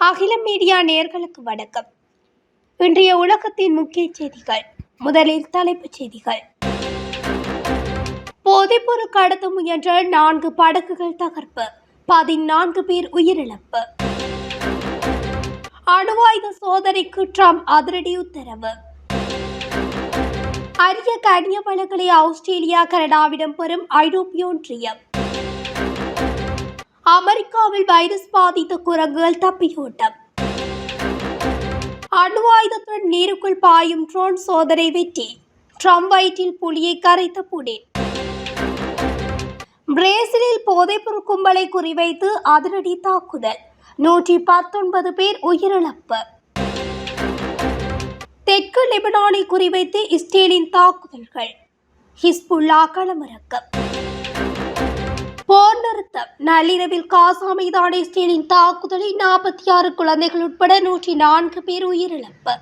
அகில மீடியா நேர்களுக்கு வணக்கம். இன்றைய உலகத்தின் முக்கிய செய்திகள். முதலில் தலைப்புச் செய்திகள். போதைப்பொருள் கடத்த முயன்ற நான்கு படகுகள் தகர்ப்பு. பதினான்கு பேர் உயிரிழப்பு. அணுவாயுத சோதனைக்கு ட்ரம்ப் அதிரடி உத்தரவு. அரிய கனிய வளங்களை ஆஸ்திரேலியா கனடாவிடம் பெறும் ஐரோப்பிய ஒன்றியம் அமெரிக்காவில் வைரஸ் பாதித்த குரங்குகள் தப்பியோட்டம். அணு ஆயுதத்துடன் நீருக்குள் பாயும் ட்ரோன் சோதனை வெற்றி. ட்ரம்ப் வயிற்றில் புலியை கரைத்த புடின். பிரேசிலில் போதைப்பொருள் கும்பலை குறிவைத்து அதிரடி தாக்குதல். நூற்றி பத்தொன்பது பேர் உயிரிழப்பு. தெற்கு லெபனானை குறிவைத்து இஸ்ரேலின் தாக்குதல்கள். ஹிஸ்புல்லா களமிறக்கம். போர் நள்ளிரவில் காசா மீதான இஸ்ரேலின் தாக்குதலில் நாற்பத்தி ஆறு குழந்தைகள் உட்பட நூற்றி நான்கு பேர் உயிரிழப்பு.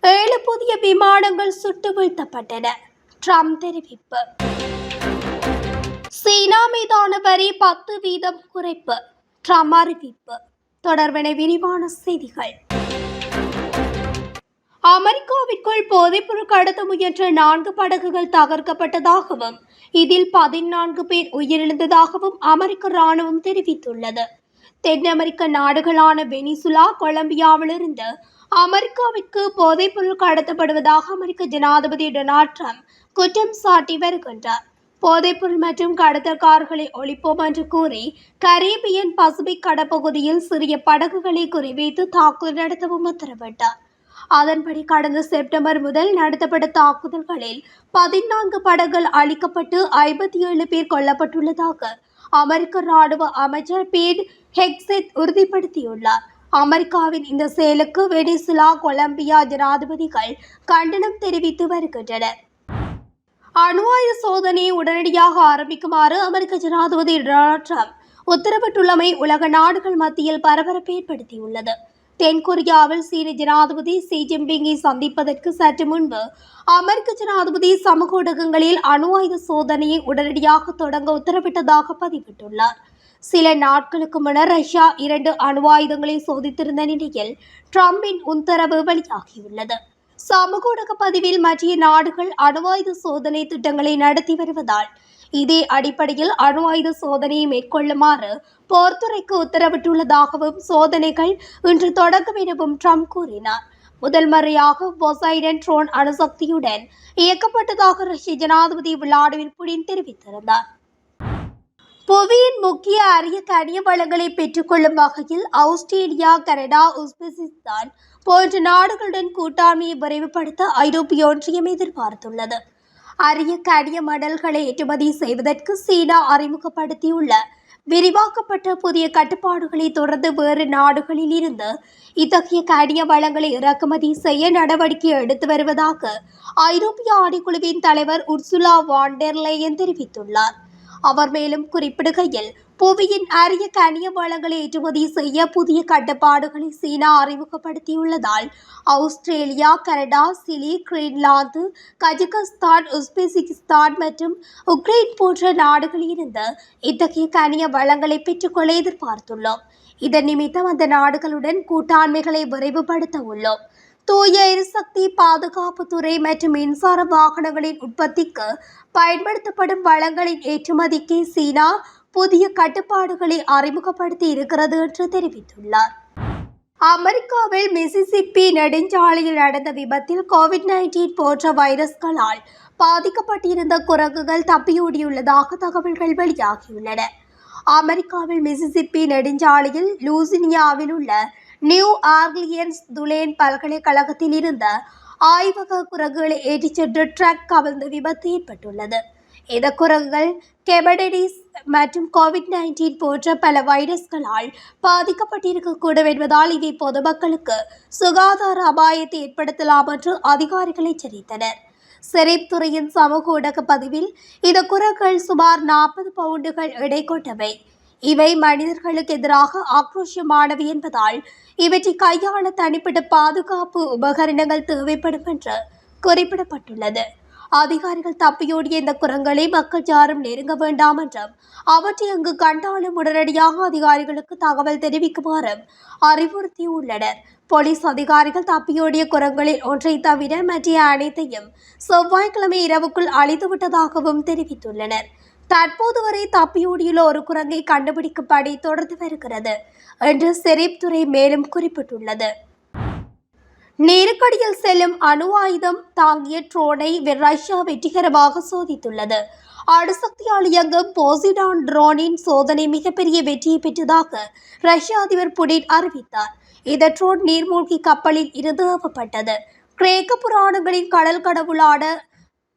ஏழு புதிய விமானங்கள் சுட்டு வீழ்த்தப்பட்டன. ட்ரம்ப் தெரிவிப்பு. சீனா மீதான வரி பத்து வீதம் குறைப்பு. ட்ரம்ப் அறிவிப்பு. தொடர்பென விரிவான செய்திகள். அமெரிக்க அமெரிக்காவிற்குள் போதைப்பொருள் கடத்த முயன்ற நான்கு படகுகள் தகர்க்கப்பட்டதாகவும் இதில் பதினான்கு பேர் உயிரிழந்ததாகவும் அமெரிக்க ராணுவம் தெரிவித்துள்ளது. தென் அமெரிக்க நாடுகளான வெனிசுலா கொலம்பியாவிலிருந்து அமெரிக்காவிற்கு போதைப்பொருள் கடத்தப்படுவதாக அமெரிக்க ஜனாதிபதி டொனால்ட் ட்ரம்ப் குற்றம் சாட்டி வருகின்றார். போதைப்பொருள் மற்றும் கடத்தல்காரர்களை ஒழிப்போம் என்று கூறி கரீபியன் பசிபிக் கடற்பகுதியில் சிறிய படகுகளை குறிவைத்து தாக்குதல் நடத்தவும் உத்தரவிட்டார். அதன்படி கடந்த செப்டம்பர் முதல் நடத்தப்பட்ட தாக்குதல்களில் பதினான்கு படகுகள் அழிக்கப்பட்டு ஐம்பத்தி ஏழு பேர் கொல்லப்பட்டுள்ளதாக அமெரிக்க ராணுவ அமைச்சர் பீட் ஹெக்ஸெட் உறுதிப்படுத்தியுள்ளார். அமெரிக்காவின் இந்த செயலுக்கு வெனிசுலா கொலம்பியா ஜனாதிபதிகள் கண்டனம் தெரிவித்து வருகின்றனர். அணு ஆயுத சோதனையை உடனடியாக ஆரம்பிக்குமாறு அமெரிக்க ஜனாதிபதி டொனால்ட் ட்ரம்ப் உத்தரவிட்டுள்ளமை உலக நாடுகள் மத்தியில் பரபரப்பை ஏற்படுத்தியுள்ளது. தென்கொரியாவில் சீன ஜனாதிபதி ஷி ஜின்பிங்கை சந்திப்பதற்கு சற்று முன்பு அமெரிக்க ஜனாதிபதி சமூக ஊடகங்களில் அணு ஆயுத சோதனையை உடனடியாக தொடங்க உத்தரவிட்டதாக பதிவிட்டுள்ளார். சில நாட்களுக்கு முன்னர் ரஷ்யா இரண்டு அணு ஆயுதங்களை சோதித்திருந்த நிலையில் ட்ரம்பின் உத்தரவு வெளியாகியுள்ளது. சமூக ஊடக பதிவில் மற்ற நாடுகள் அணு ஆயுத சோதனை திட்டங்களை நடத்தி வருவதால் இதே அடிப்படையில் அணு ஆயுத சோதனையை மேற்கொள்ளுமாறு போர்த்துறைக்கு உத்தரவிட்டுள்ளதாகவும் சோதனைகள் இன்று தொடங்கும் எனவும் ட்ரம்ப் கூறினார். முதல் முறையாக பொசைடன் ட்ரோன் அணுசக்தியுடன் இயக்கப்பட்டதாக ரஷ்ய ஜனாதிபதி விளாடிமிர் புடின் தெரிவித்திருந்தார். புவியின் முக்கிய அரிய கனிய வளங்களை பெற்றுக்கொள்ளும் வகையில் ஆஸ்திரேலியா கனடா உஸ்பெகிஸ்தான் போன்ற நாடுகளுடன் கூட்டாண்மையை விரைவுபடுத்த ஐரோப்பிய ஒன்றியம் எதிர்பார்த்துள்ளது. அரிய கனிய மடல்களை ஏற்றுமதி செய்வதற்கு சீனா அறிமுகப்படுத்தியுள்ள. விரிவாக்கப்பட்ட புதிய கட்டுப்பாடுகளை தொடர்ந்து வேறு நாடுகளில் இருந்து இத்தகைய கனிய வளங்களை இறக்குமதி செய்ய நடவடிக்கை எடுத்து வருவதாக ஐரோப்பிய ஆணைக்குழுவின் தலைவர் உர்சுலா வாண்டர்லேயன் தெரிவித்துள்ளார். அவர் மேலும் குறிப்பிடுகையில் புவியின் அரிய கனிய வளங்களை ஏற்றுமதி செய்ய புதிய கட்டுப்பாடுகளை சீனா அறிமுகப்படுத்தியுள்ளதால் Australia Canada Chile Greenland Kazakhstan Uzbekistan மற்றும் உக்ரைன் போன்ற நாடுகளிலிருந்து இத்தகைய கனிய வளங்களை பெற்றுக்கொள்ள எதிர்பார்த்துள்ளோம். இதன் நிமித்தம் அந்த நாடுகளுடன் கூட்டாண்மைகளை விரைவுபடுத்த உள்ளோம். தூய எரிசக்தி பாதுகாப்பு துறை மற்றும் மின்சார வாகனங்களின் உற்பத்திக்கு பயன்படுத்தப்படும் வளங்களின் ஏற்றுமதிக்கு சீனா புதிய கட்டுப்பாடுகளை அறிமுகப்படுத்தி இருக்கிறது என்று தெரிவித்துள்ளார். அமெரிக்காவில் மிசிசிப்பி நெடுஞ்சாலையில் நடந்த விபத்தில் கோவிட் நைன்டீன் போன்ற வைரஸ்களால் பாதிக்கப்பட்டிருந்த குரங்குகள் தப்பியோடியுள்ளதாக தகவல்கள் வெளியாகியுள்ளன. அமெரிக்காவில் மிசிசிப்பி நெடுஞ்சாலையில் லூசினியாவில் உள்ள நியூ ஆர்லியன்ஸ் துலேன் பல்கலைக்கழகத்தில் இருந்த ஆய்வக குரங்குகளை ஏற்றிச் சென்று ட்ரக் கவிழ்ந்த விபத்து ஏற்பட்டுள்ளது. இந்த கெபடடிஸ் மற்றும் கோவிட் நைன்டீன் போன்ற பல வைரஸ்களால் பாதிக்கப்பட்டிருக்கக்கூடும் என்பதால் இவை பொதுமக்களுக்கு சுகாதார அபாயத்தை ஏற்படுத்தலாம் என்று அதிகாரிகள் எச்சரித்தனர். செரீப் துறையின் சமூக ஊடக பதிவில் இந்த குரங்கள் சுமார் நாற்பது பவுண்டுகள் எடை கொண்டவை. இவை மனிதர்களுக்கு எதிராக ஆக்ரோஷமானவை என்பதால் இவற்றை கையாள தனிப்பட்ட பாதுகாப்பு உபகரணங்கள் தேவைப்படும் என்று குறிப்பிடப்பட்டுள்ளது. அதிகாரிகள் தப்பியோடிய இந்த குரங்களை மக்கள் யாரும் நெருங்க வேண்டாம் என்றும் அவற்றை அங்கு கண்டாலும் உடனடியாக அதிகாரிகளுக்கு தகவல் தெரிவிக்குமாறும் அறிவுறுத்தியுள்ளனர். போலீஸ் அதிகாரிகள் தப்பியோடிய குரங்களில் ஒன்றை தவிர மற்ற அனைத்தையும் செவ்வாய்க்கிழமை இரவுக்குள் அழித்துவிட்டதாகவும் தெரிவித்துள்ளனர். தற்போது வரை தப்பியோடியுள்ள ஒரு குரங்கை கண்டுபிடிக்கும் பணி தொடர்ந்து வருகிறது என்று செரீப் துறை மேலும் குறிப்பிட்டுள்ளது. நெருக்கடியில் செல்லும் அணு ஆயுதம் தாங்கிய ட்ரோனை ரஷ்யா வெற்றிகரமாக சோதித்துள்ளது. அணுசக்தியால் இயங்கும் போசிடான் ட்ரோனின் சோதனை மிகப்பெரிய வெற்றியை பெற்றதாக ரஷ்ய அதிபர் புடின் அறிவித்தார். இந்த ட்ரோன் நீர்மூழ்கி கப்பலில் இருந்து ஏவப்பட்டது கிரேக்க புராணங்களின் கடல் கடவுளான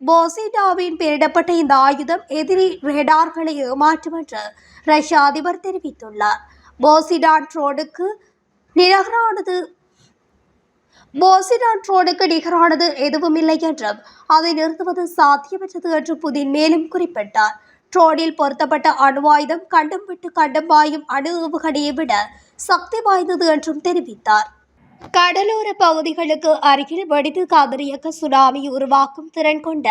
போசிடாவின் பெயரிடப்பட்ட இந்த ஆயுதம் எதிரி ரேடார்களை ஏமாற்றும் என்று ரஷ்ய அதிபர் தெரிவித்துள்ளார். போசிடான் ட்ரோனுக்கு நிரகரானது போசிடான் ட்ரோனுக்கு நிகரானது எதுவுமில்லை என்றும் அதை நிறுத்துவது சாத்தியமற்றது என்று புதின் மேலும் குறிப்பிட்டார். ட்ரோனில் பொருத்தப்பட்ட அணு ஆயுதம் கண்டம் விட்டு கண்டம் பாயும் அணு ஏவுகணையை விட சக்தி வாய்ந்தது என்றும் தெரிவித்தார். கடலோர பகுதிகளுக்கு அருகில் வெடித்து காதரியக்க சுனாமி உருவாக்கும் திறன் கொண்ட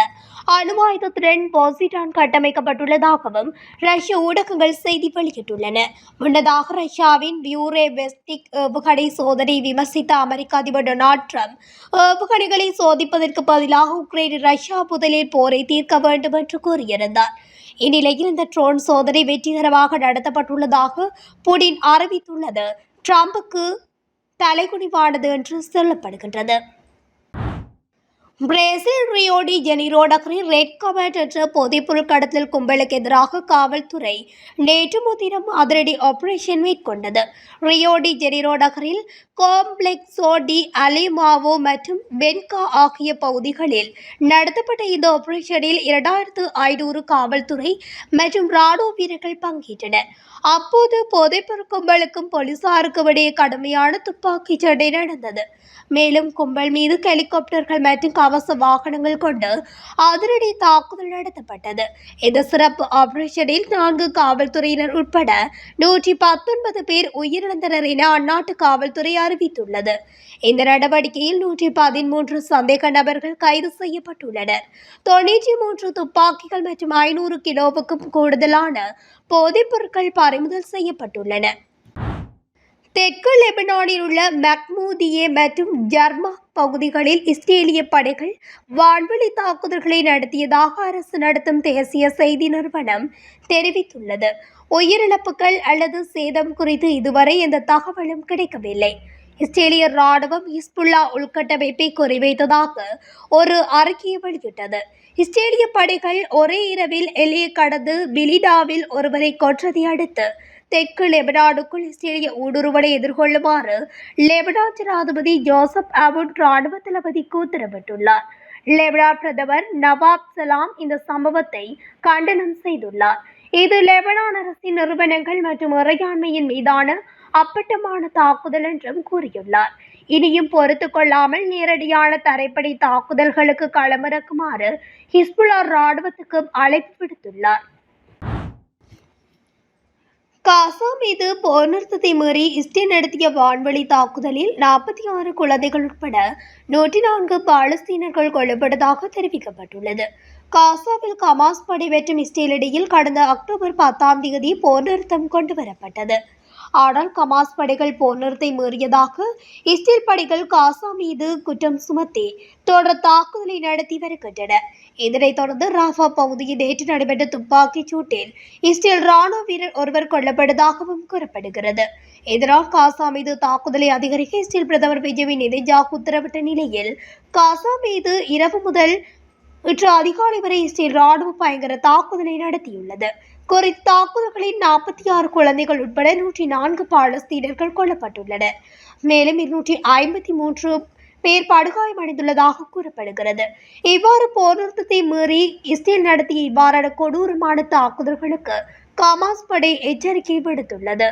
அணுவாயுத திறன் போசிடான் கட்டமைக்கப்பட்டுள்ளதாகவும் ரஷ்ய ஊடகங்கள் செய்தி வெளியிட்டுள்ளன. முன்னதாக ரஷ்யாவின் பியூரே வெஸ்டிக் ஏவுகணை சோதனை விமர்சித்த அமெரிக்க அதிபர் டொனால்ட் ட்ரம்ப் ஏவுகணைகளை சோதிப்பதற்கு பதிலாக உக்ரைன் ரஷ்யா முதலில் போரை தீர்க்க வேண்டும் என்று கூறியிருந்தார். இந்நிலையில் இந்த ட்ரோன் சோதனை வெற்றிகரமாக நடத்தப்பட்டுள்ளதாக புடின் அறிவித்துள்ளது. ட்ரம்புக்கு தலைகுனிவானது என்று சொல்லப்படுகின்றது. பிரேசில் ரியோடி ஜெனிரோ நகரில் ரெட் கமெண்ட் என்ற போதைப்பொருள் கடத்தல் கும்பலுக்கு எதிராக காவல்துறை நேற்று முதினம் அதிரடி ஆபரேஷன் மேற்கொண்டது. ரியோடி ஜெனிரோ நகரில் காம்ப்ளெக்ஸோ டி அலிமாவோ மற்றும் பென்கா ஆகிய பகுதிகளில் நடத்தப்பட்ட இந்த ஆபரேஷனில் இரண்டாயிரத்து ஐநூறு காவல்துறை மற்றும் ராணுவ வீரர்கள் பங்கேற்றனர். அப்போது போதைப்பொருள் கும்பலுக்கும் போலீசாருக்கும் இடையே கடுமையான துப்பாக்கிச் சண்டை நடந்தது. மேலும் கும்பல் மீது ஹெலிகாப்டர்கள் மற்றும் கவச வாகனங்கள் கொண்டு அதிரடி தாக்குதல் நடத்தப்பட்டது. இந்த சிறப்பு ஆபரேஷனில் நான்கு காவல்துறையினர் உட்பட நூற்றி பத்தொன்பது பேர் உயிரிழந்தனர் என அந்நாட்டு காவல்துறை அறிவித்துள்ளது. இந்த நடவடிக்கையில் நூற்றி பதிமூன்று சந்தேக நபர்கள் கைது செய்யப்பட்டுள்ளனர். தொண்ணூற்றி மூன்று துப்பாக்கிகள் மற்றும் ஐநூறு கிலோவுக்கும் கூடுதலான போதைப் பொருட்கள் பறிமுதல் செய்யப்பட்டுள்ளன. தெற்கு லெபனானில் உள்ள மக்மூதியே மற்றும் ஜர்மா பகுதிகளில் இஸ்ரேலிய படைகள் வான்வெளி தாக்குதல்களை நடத்தியதாக அரசு நடத்தும் தேசிய செய்தி நிறுவனம் தெரிவித்துள்ளது. உயிரிழப்புகள் அல்லது சேதம் குறித்து இதுவரை எந்த தகவலும் கிடைக்கவில்லை. இஸ்ரேலிய ராணுவம் ஹிஸ்புல்லா உள்கட்டமைப்பை குறிவைத்ததாக ஒரு அறிக்கையை வெளியிட்டது. இஸ்ரேலிய படைகள் ஒரே இரவில் எல்லையை கடந்து பிலிடாவில் ஒருவரை கொற்றதை அடுத்து தெற்கு லெபனானுக்குள் இஸ்ரேலிய ஊடுருவலை எதிர்கொள்ளுமாறு லெபனான் ஜனாதிபதி ஜோசப் அவுட் ராணுவ தளபதிக்கு உத்தரவிட்டுள்ளார் லெபனான் பிரதமர் நவாப் சலாம் இந்த சம்பவத்தை கண்டனம் செய்துள்ளார் இது லெபனான் அரசின் நிறுவனங்கள் மற்றும் இறையாண்மையின் மீதான அப்பட்டமான தாக்குதல் என்றும் கூறியுள்ளார் இனியும் பொறுத்து கொள்ளாமல் நேரடியான தரைப்படை தாக்குதல்களுக்கு களமிறக்குமாறு ஹிஸ்புல்லா ராணுவத்துக்கு அழைப்பு விடுத்துள்ளார் காசா மீது போர் நிறுத்தத்தை மீறி இஸ்ரேல் நடத்திய வான்வழி தாக்குதலில் நாற்பத்தி ஆறு குழந்தைகள் உட்பட நூற்றி நான்கு பாலஸ்தீனர்கள் கொல்லப்பட்டதாக தெரிவிக்கப்பட்டுள்ளது. காசாவில் கமாஸ் படை மற்றும் இஸ்ரேல் இடையில் கடந்த அக்டோபர் பத்தாம் தேதி போர் நிறுத்தம் கொண்டு வரப்பட்டது. ஆனால் கமாஸ் படைகள் போர் நிறுத்தை மீறியதாக இஸ்ரேல் படைகள் காசா மீது குற்றம் சுமத்தி தொடர் தாக்குதலை நடத்தி வருகின்றன. இதனைத் தொடர்ந்து ராஃபா பகுதியில் நேற்று நடைபெற்ற துப்பாக்கிச் சூட்டில் இஸ்ரேல் ராணுவ வீரர் ஒருவர் கொல்லப்பட்டதாகவும் கூறப்படுகிறது. இதனால் காசா மீது தாக்குதலை அதிகரிக்க இஸ்ரேல் பிரதமர் பெஞ்சமின் நெதன்யாகு உத்தரவிட்ட நிலையில் காசா மீது இரவு முதல் இன்று அதிகாலை வரை இஸ்ரேல் ராணுவ பயங்கர தாக்குதலை நடத்தியுள்ளது. குறித்த தாக்குதல்களில் நாற்பத்தி ஆறு குழந்தைகள் உட்பட நூற்றி நான்கு பாலஸ்தீனர்கள் கொல்லப்பட்டுள்ளனர். மேலும் இருநூற்றி ஐம்பத்தி மூன்று பேர் படுகாயமடைந்துள்ளதாக கூறப்படுகிறது. இவ்வாறு போர் நிறுத்தத்தை மீறி இஸ்ரேல் நடத்திய இவ்வாறான கொடூரமான தாக்குதல்களுக்கு கமாஸ் படை எச்சரிக்கை விடுத்துள்ளது.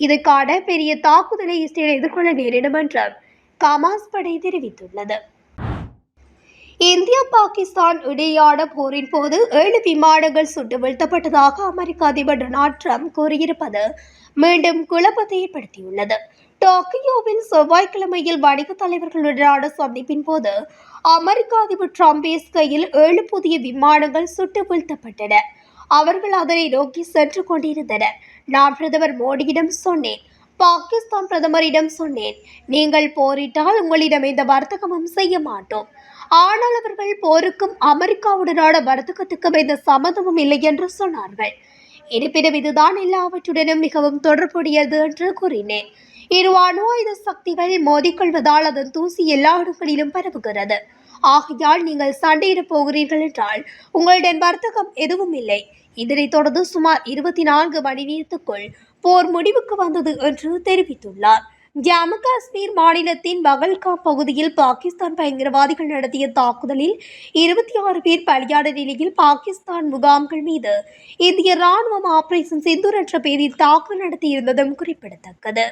இதற்கான பெரிய தாக்குதலை இஸ்ரேல் எதிர்கொள்ள நேரிடும் என்று கமாஸ் படை தெரிவித்துள்ளது. இந்தியா பாகிஸ்தான் இடையேயான போரின் போது ஏழு விமானங்கள் சுட்டு வீழ்த்தப்பட்டதாக அமெரிக்க அதிபர் டொனால்ட் ட்ரம்ப் கூறியிருப்பது மீண்டும் குழப்பத்தை ஏற்படுத்தியுள்ளது டோக்கியோவில் செவ்வாய்க்கிழமையில் வணிக தலைவர்களுடனான சந்திப்பின் போது அமெரிக்க அதிபர் ட்ரம்ப் பேசுகையில் ஏழு புதிய விமானங்கள் சுட்டு வீழ்த்தப்பட்டன. அவர்கள் அதனை நோக்கி சென்று கொண்டிருந்தனர். நான் பிரதமர் மோடியிடம் சொன்னேன். பாகிஸ்தான் பிரதமரிடம் சொன்னேன். நீங்கள் போரிட்டால் உங்களிடம் எந்த வர்த்தகமும் செய்ய மாட்டோம். ஆனால் அவர்கள் போருக்கும் அமெரிக்காவுடனான வர்த்தகத்துக்கும் எந்த சம்மதமும் இல்லை என்று சொன்னார்கள். இருப்பினும் இதுதான் எல்லாவற்றுடனும் மிகவும் தொடர்புடையது என்று கூறினேன். இரு அணு ஆயுத சக்திகள் மோதிக்கொள்வதால் அதன் தூசி எல்லா இடங்களிலும் பரவுகிறது. ஆகையால் நீங்கள் சண்டையிடப் போகிறீர்கள் என்றால் உங்களுடன் வர்த்தகம் எதுவும் இல்லை. இதனைத் தொடர்ந்து சுமார் இருபத்தி நான்கு மணி நேரத்துக்குள் போர் முடிவுக்கு வந்தது என்று தெரிவித்துள்ளார். ஜம்மு காஷ்மீர் மாநிலத்தின் பகல்காம் பகுதியில் பாகிஸ்தான் பயங்கரவாதிகள் நடத்திய தாக்குதலில் இருபத்தி ஆறு பேர் பலியான நிலையில் பாகிஸ்தான் முகாம்கள் மீது இந்திய ராணுவம் ஆபரேஷன் சிந்தூர் என்ற பெயரில் தாக்குதல் நடத்தியிருந்ததும் குறிப்பிடத்தக்கது.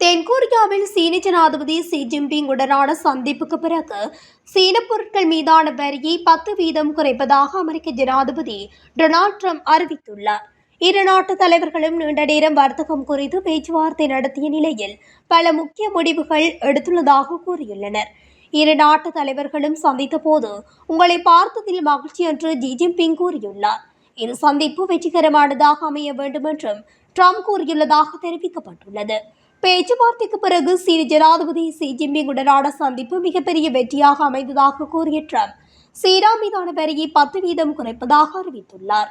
தென்கொரியாவில் சீன ஜனாதிபதி சி ஜின்பிங் உடனான சந்திப்புக்கு பிறகு சீன பொருட்கள் மீதான வரியை பத்து வீதம் குறைப்பதாக அமெரிக்க ஜனாதிபதி டொனால்ட் ட்ரம்ப் அறிவித்துள்ளார். இரு நாட்டு தலைவர்களும் நீண்ட நேரம் வர்த்தகம் குறித்து பேச்சுவார்த்தை நடத்திய நிலையில் பல முக்கிய முடிவுகள் எடுத்துள்ளதாக கூறியுள்ளனர். இரு நாட்டு தலைவர்களும் சந்தித்த போது உங்களை பார்த்ததில் மகிழ்ச்சி என்று ஜி ஜின்பிங் கூறியுள்ளார். இந்த சந்திப்பு வெற்றிகரமானதாக அமைய வேண்டும் என்றும் ட்ரம்ப் கூறியுள்ளதாக தெரிவிக்கப்பட்டுள்ளது. பேச்சுவார்த்தைக்கு பிறகு சீன ஜனாதிபதி ஷி ஜின்பிங்குடனான சந்திப்பு மிகப்பெரிய வெற்றியாக அமைந்ததாக கூறிய ட்ரம்ப் சீனா மீதான வரியை பத்து வீதம் குறைப்பதாக அறிவித்துள்ளார்.